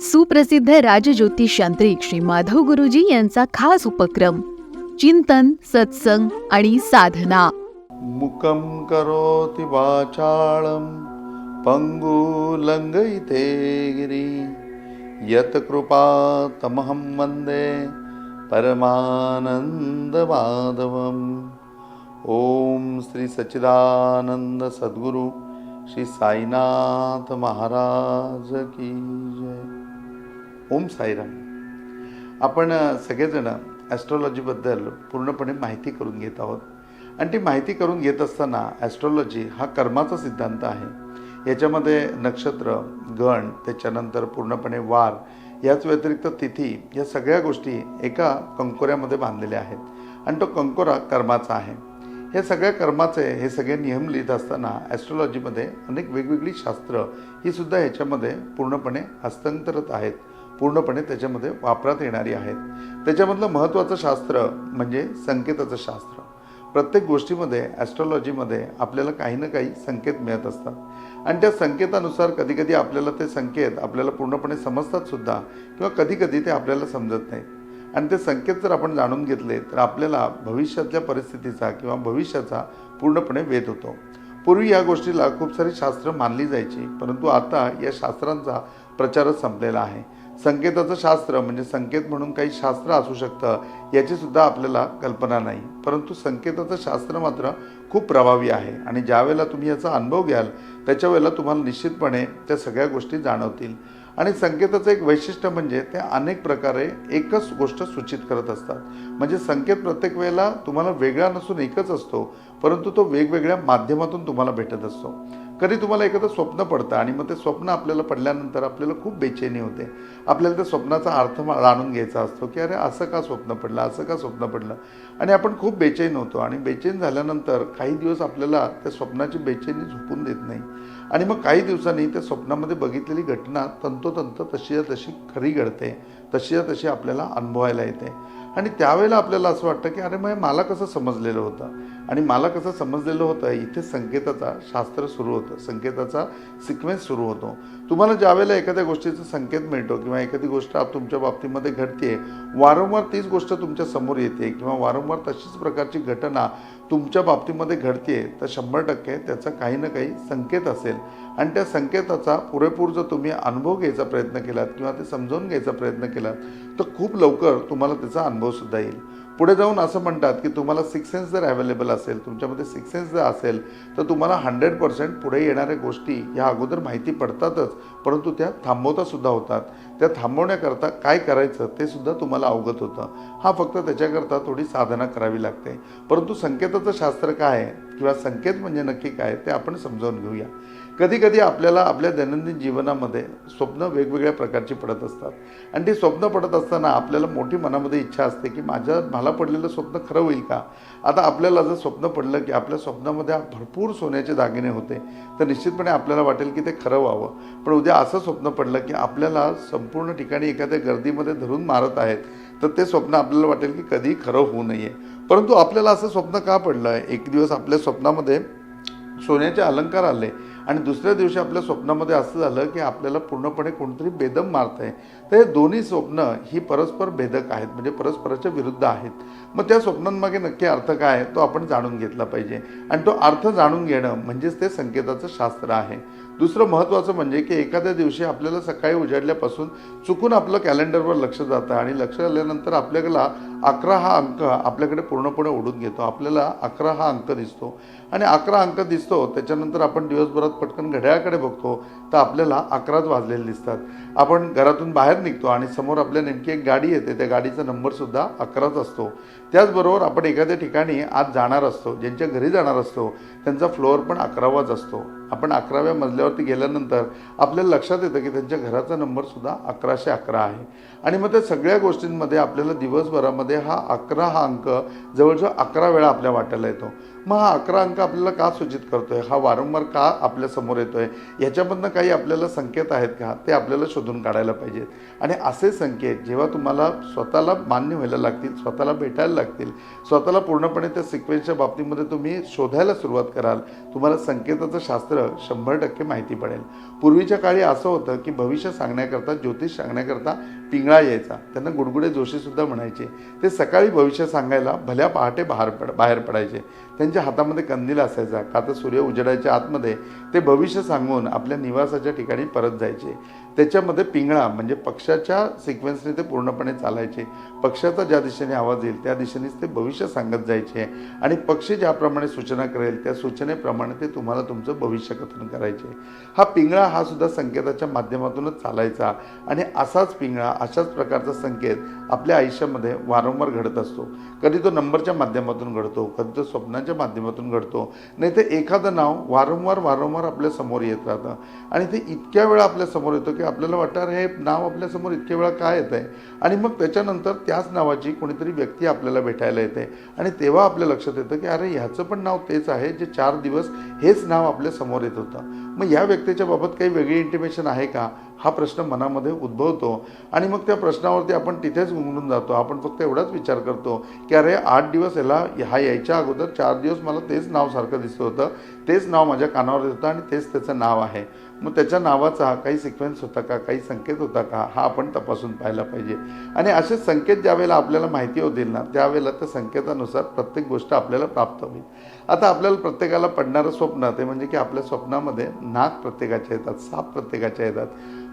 सुप्रसिद्ध राजज्योतिष यांत्रिक श्री माधव गुरुजी यांचा खास उपक्रम चिंतन सत्संग आणि साधना. मुकं करोति वाचाळं कृपा गिरि। यत्कृपातमहं परमानंद माधवम ओम श्री सच्चिदानंद सद्गुरु। श्री साईनाथ महाराज की जय. ओम साईराम. आपण सगळेजण ॲस्ट्रॉलॉजीबद्दल पूर्णपणे माहिती करून घेत आहोत. आणि ती माहिती करून घेत असताना ॲस्ट्रॉलॉजी हा कर्माचा सिद्धांत आहे. याच्यामध्ये नक्षत्र गण त्याच्यानंतर पूर्णपणे वार याच व्यतिरिक्त तिथी या सगळ्या गोष्टी एका कंकोऱ्यामध्ये बांधलेल्या आहेत. आणि तो कंकोरा कर्माचा आहे. हे सगळ्या कर्माचे हे सगळे नियम लिहित असताना ॲस्ट्रॉलॉजीमध्ये अनेक वेगवेगळी शास्त्र ही सुद्धा ह्याच्यामध्ये पूर्णपणे हस्तांतरित आहेत. पूर्णपणे त्याच्यामध्ये वापरात येणारी आहेत. त्याच्यामधलं महत्त्वाचं शास्त्र म्हणजे संकेताचं शास्त्र. प्रत्येक गोष्टीमध्ये ॲस्ट्रॉलॉजीमध्ये आपल्याला काही ना काही संकेत मिळत असतात. आणि त्या संकेतानुसार कधीकधी आपल्याला ते संकेत आपल्याला पूर्णपणे समजतात सुद्धा किंवा कधीकधी ते आपल्याला समजत नाहीत. आणि ते संकेत जर आपण जाणून घेतले तर आपल्याला भविष्यातल्या परिस्थितीचा किंवा भविष्याचा पूर्णपणे वेध होतो. पूर्वी या गोष्टीला खूप सारी शास्त्र मानली जायची परंतु आता या शास्त्रांचा प्रचारच संपलेला आहे. संकेताचं शास्त्र म्हणजे संकेत म्हणून काही शास्त्र असू शकतं याची सुद्धा आपल्याला कल्पना नाही. परंतु संकेताचं शास्त्र मात्र खूप प्रभावी आहे आणि ज्यावेळेला तुम्ही याचा अनुभव घ्याल त्याच्या वेळेला तुम्हाला निश्चितपणे त्या सगळ्या गोष्टी जाणवतील. आणि संकेताचं एक वैशिष्ट्य म्हणजे ते अनेक प्रकारे एकच गोष्ट सूचित करत असतात. म्हणजे संकेत प्रत्येक वेळेला तुम्हाला वेगळा नसून एकच असतो परंतु तो वेगवेगळ्या माध्यमातून तुम्हाला भेटत असतो. कधी तुम्हाला एखादं स्वप्न पडतं आणि मग ते स्वप्न आपल्याला पडल्यानंतर आपल्याला खूप बेचैनी होते. आपल्याला त्या स्वप्नाचा अर्थ जाणून घ्यायचा असतो की अरे असं का स्वप्न पडलं असं का स्वप्न पडलं? आणि आपण खूप बेचैन होतो आणि बेचैन झाल्यानंतर काही दिवस आपल्याला त्या स्वप्नाची बेचैनी झोपून देत नाही. आणि मग काही दिवसांनी त्या स्वप्नामध्ये बघितलेली घटना तंतोतंत तशीच्या तशी खरी घडते. तशीच्या तशी आपल्याला अनुभवायला येते. आणि त्यावेळेला आपल्याला असं वाटतं की अरे मग हे मला कसं समजलेलं होतं? आणि मला कसं समजलेलं होतं इथे संकेताचा शास्त्र सुरू होतं. संकेताचा सिक्वेन्स सुरू होतो. तुम्हाला ज्यावेळेला एखाद्या गोष्टीचा संकेत मिळतो किंवा एखादी गोष्ट आप- तुमच्या बाबतीमध्ये घडते वारंवार तीच गोष्ट तुमच्यासमोर येते किंवा वारंवार तशीच प्रकारची घटना तुमच्या बाबतीमध्ये घडते तर शंभर टक्के त्याचा काही ना काही संकेत असेल. आणि त्या संकेताचा पुरेपूर जर तुम्ही अनुभव घ्यायचा प्रयत्न केलात किंवा ते समजावून घ्यायचा प्रयत्न केलात तर खूप लवकर तुम्हाला त्याचा अनुभवसुद्धा येईल. पुढे जाऊन असं म्हणतात की तुम्हाला सिक्स सेन्स जर अवेलेबल असेल तुमच्यामध्ये सिक्स सेन्स जर असेल तर तुम्हाला हंड्रेड पर्सेंट पुढे येणाऱ्या गोष्टी ह्या अगोदर माहिती पडतातच परंतु त्या थांबवता सुद्धा होतात. त्या थांबवण्याकरता काय करायचं ते सुद्धा तुम्हाला अवगत होतं. हा फक्त त्याच्याकरता थोडी साधना करावी लागते. परंतु संकेताचं शास्त्र काय आहे? किंवा संकेत म्हणजे नक्की काय ते आपण समजावून घेऊया. कधी कधी आपल्याला आपल्या दैनंदिन जीवनामध्ये स्वप्न वेगवेगळ्या प्रकारची पडत असतात. आणि ती स्वप्न पडत असताना आपल्याला मोठी मनामध्ये इच्छा असते की माझ्या मला पडलेलं स्वप्न खरं होईल का? आता आपल्याला जर स्वप्न पडलं की आपल्या स्वप्नामध्ये भरपूर सोन्याचे दागिने होते तर निश्चितपणे आपल्याला वाटेल की ते खरं व्हावं. पण उद्या असं स्वप्न पडलं की आपल्याला संपूर्ण ठिकाणी एखाद्या गर्दीमध्ये धरून मारत आहेत. तर ते स्वप्न आपल्याला वाटेल की कधी खरं होऊ नये. परंतु आपल्याला असं स्वप्न का पडलं? आहे एक दिवस आपल्या स्वप्नामध्ये सोन्याचे अलंकार आले आणि दुसऱ्या दिवशी आपल्या स्वप्नामध्ये असं झालं की आपल्याला पूर्णपणे कोणतरी बेदम मारत आहे तर हे दोन्ही स्वप्न ही परस्पर भेदक आहेत म्हणजे परस्पराच्या विरुद्ध आहेत. मग त्या स्वप्नांमागे नक्की अर्थ काय आहे? तो आपण जाणून घेतला पाहिजे. आणि तो अर्थ जाणून घेणं म्हणजेच ते संकेताचं शास्त्र आहे. दुसरं महत्त्वाचं म्हणजे की एखाद्या दिवशी आपल्याला सकाळी उजाडल्यापासून चुकून आपलं कॅलेंडरवर लक्ष जातं आणि लक्ष आल्यानंतर आपल्याला अकरा हा अंक आपल्याकडे पूर्णपणे ओढून घेतो. आपल्याला अकरा हा अंक दिसतो. आणि अकरा अंक दिसतो त्याच्यानंतर आपण दिवसभरात पटकन घड्याळाकडे बघतो तर आपल्याला अकराच वाजलेले दिसतात. आपण घरातून बाहेर निघतो आणि समोर आपल्या नेमकी एक गाडी येते त्या गाडीचा नंबरसुद्धा अकराच असतो. त्याचबरोबर आपण एखाद्या ठिकाणी आज जाणार असतो ज्यांच्या घरी जाणार असतो त्यांचा फ्लोअर पण अकरावाच असतो. आपण अकराव्या मजल्यावरती गेल्यानंतर आपल्याला लक्षात येतं की त्यांच्या घराचा नंबरसुद्धा अकराशे अकरा आहे. आणि मग त्या सगळ्या गोष्टींमध्ये आपल्याला दिवसभरामध्ये हा अकरा हा अंक जवळजवळ अकरा वेळा आपल्या वाट्याला येतो. मग हा अकरा अंक आपल्याला का सूचित करतोय? हा वारंवार का आपल्यासमोर येतोय? याच्यामधनं काही आपल्याला संकेत आहेत का? ते आपल्याला शोधून काढायला पाहिजेत. आणि असे संकेत जेव्हा तुम्हाला स्वतःला मान्य व्हायला लागतील स्वतःला भेटायला लागतील स्वतःला पूर्णपणे त्या सिक्वेन्सच्या बाबतीमध्ये तुम्ही शोधायला सुरुवात कराल तुम्हाला संकेताचं शास्त्र शंभर टक्के माहिती पडेल. पूर्वीच्या काळी असं होतं की भविष्य सांगण्याकरता ज्योतिष सांगण्याकरता पिंगळा यायचा. त्यांना गुडगुडे जोशीसुद्धा म्हणायचे. ते सकाळी भविष्य सांगायला भल्या पहाटे बाहेर पड बाहेर पडायचे. त्यांच्या हातामध्ये कंदील असायचा. का तर सूर्य उजडायच्या आतमध्ये ते भविष्य सांगून आपल्या निवासाच्या ठिकाणी परत जायचे. त्याच्यामध्ये पिंगळा म्हणजे पक्षाच्या सिक्वेन्सने ते पूर्णपणे चालायचे. पक्षाचा ज्या दिशेने आवाज येईल त्या दिशेनेच ते भविष्य सांगत जायचे. आणि पक्षी ज्याप्रमाणे सूचना करेल त्या सूचनेप्रमाणे ते तुम्हाला तुमचं भविष्य कथन करायचे. हा पिंगळा हा सुद्धा संकेताच्या माध्यमातूनच चालायचा. आणि असाच पिंगळा अशाच प्रकारचा संकेत आपल्या आयुष्यामध्ये वारंवार घडत असतो. कधी तो नंबरच्या माध्यमातून घडतो कधी तो स्वप्नांच्या माध्यमातून घडतो. नाही तर एखादं नाव वारंवार वारंवार आपल्यासमोर येत राहतं. आणि ते इतक्या वेळा आपल्यासमोर येतं की आपल्याला वाटणार हे नाव आपल्यासमोर इतक्या वेळा काय येत आहे आणि मग त्याच्यानंतर त्याच नावाची कोणीतरी व्यक्ती आपल्याला भेटायला येते. आणि तेव्हा आपल्या लक्षात येतं की अरे ह्याचं पण नाव तेच आहे जे चार दिवस हेच नाव आपल्यासमोर येत होतं. मग या व्यक्तीच्या बाबत काही वेगळी इंटिमेशन आहे का? हा प्रश्न मनामध्ये उद्भवतो. आणि मग त्या प्रश्नावरती आपण तिथेच गुंगून जातो. आपण फक्त एवढाच विचार करतो की अरे आठ दिवस याला हा यायच्या अगोदर चार दिवस मला तेच नाव सारखं दिसत होतं. तेच नाव माझ्या कानावर येत होतं आणि तेच त्याचं नाव आहे. मग त्याच्या नावाचा हा काही सिक्वेन्स होता का काही संकेत होता का हा आपण तपासून पाहायला पाहिजे. आणि असे संकेत ज्यावेळेला आपल्याला माहिती होतील ना त्यावेळेला त्या संकेतानुसार प्रत्येक गोष्ट आपल्याला प्राप्त होईल. आता आपल्याला प्रत्येकाला पडणारं स्वप्न ते म्हणजे की आपल्या स्वप्नामध्ये नाग प्रत्येकाच्या येतात साप प्रत्येकाच्या येतात.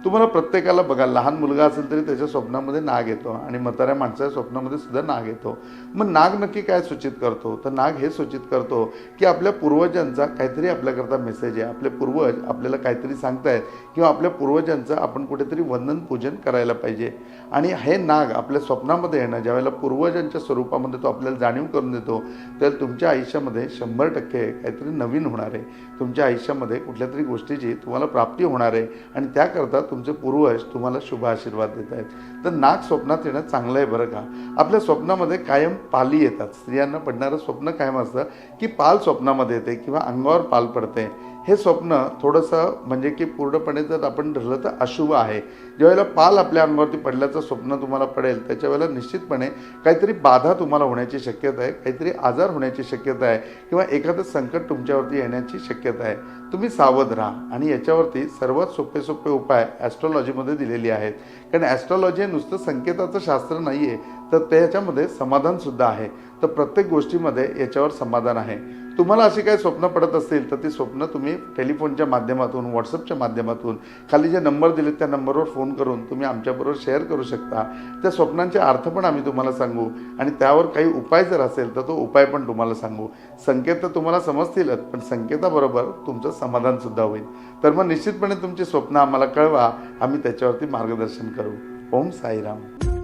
तुम्हाला प्रत्येकाला बघा लहान मुलगा असेल तरी त्याच्या स्वप्नामध्ये नाग येतो आणि म्हाताऱ्या माणसाच्या स्वप्नामध्ये सुद्धा नाग येतो. मग नाग नक्की काय सूचित करतो? तर नाग हे सूचित करतो की आपल्या पूर्वजांचा काहीतरी आपल्याकरता मेसेज आहे आपले पूर्वज आपल्याला काहीतरी सांगतायत किंवा आपल्या पूर्वजांचं आपण कुठेतरी वंदन पूजन करायला पाहिजे. आणि हे नाग आपल्या स्वप्नामध्ये येणं ज्यावेळेला पूर्वजांच्या स्वरूपामध्ये तो आपल्याला जाणीव करून देतो तर तुमच्या आयुष्यामध्ये शंभर टक्के काहीतरी नवीन होणार आहे. तुमच्या आयुष्यामध्ये कुठल्या तरी गोष्टीची तुम्हाला प्राप्ती होणार आहे आणि त्याकरता तुमचे पूर्वज तुम्हाला शुभ आशीर्वाद देत आहेत. तर नाग स्वप्नात येणं चांगलं आहे बरं का. आपल्या स्वप्नामध्ये कायम पाली येतात. स्त्रियांना पडणारं स्वप्न कायम असतं की पाल स्वप्नामध्ये येते किंवा अंगावर पाल पडते. हे स्वप्न थोडंसं म्हणजे की पूर्णपणे जर आपण धरलं तर अशुभ आहे. ज्यावेळेला पाल आपल्या अंगावरती पडल्याचं स्वप्न तुम्हाला पडेल त्याच्या वेळेला निश्चितपणे काहीतरी बाधा तुम्हाला होण्याची शक्यता आहे काहीतरी आजार होण्याची शक्यता आहे किंवा एखादं संकट तुमच्यावरती येण्याची शक्यता आहे. तुम्ही सावध राहा आणि याच्यावरती सर्वात सोपे सोपे उपाय ॲस्ट्रॉलॉजीमध्ये दिलेले आहेत. कारण ॲस्ट्रॉलॉजी हे नुसतं संकेताचं शास्त्र नाही आहे तर त्याच्यामध्ये समाधानसुद्धा आहे. तर प्रत्येक गोष्टीमध्ये याच्यावर समाधान आहे. तुम्हाला अशी काही स्वप्न पडत असतील तर ती स्वप्न तुम्ही टेलिफोनच्या माध्यमातून व्हॉट्सअपच्या माध्यमातून खाली जे नंबर दिलेत त्या नंबरवर फोन करून तुम्ही आमच्याबरोबर शेअर करू शकता. त्या स्वप्नांचे अर्थ पण आम्ही तुम्हाला सांगू आणि त्यावर काही उपाय जर असेल तर तो उपाय पण तुम्हाला सांगू. संकेत तर तुम्हाला समजतीलच पण संकेताबरोबर तुमचं समाधानसुद्धा होईल. तर मग निश्चितपणे तुमची स्वप्न आम्हाला कळवा. आम्ही त्याच्यावरती मार्गदर्शन करू. ओम साईराम.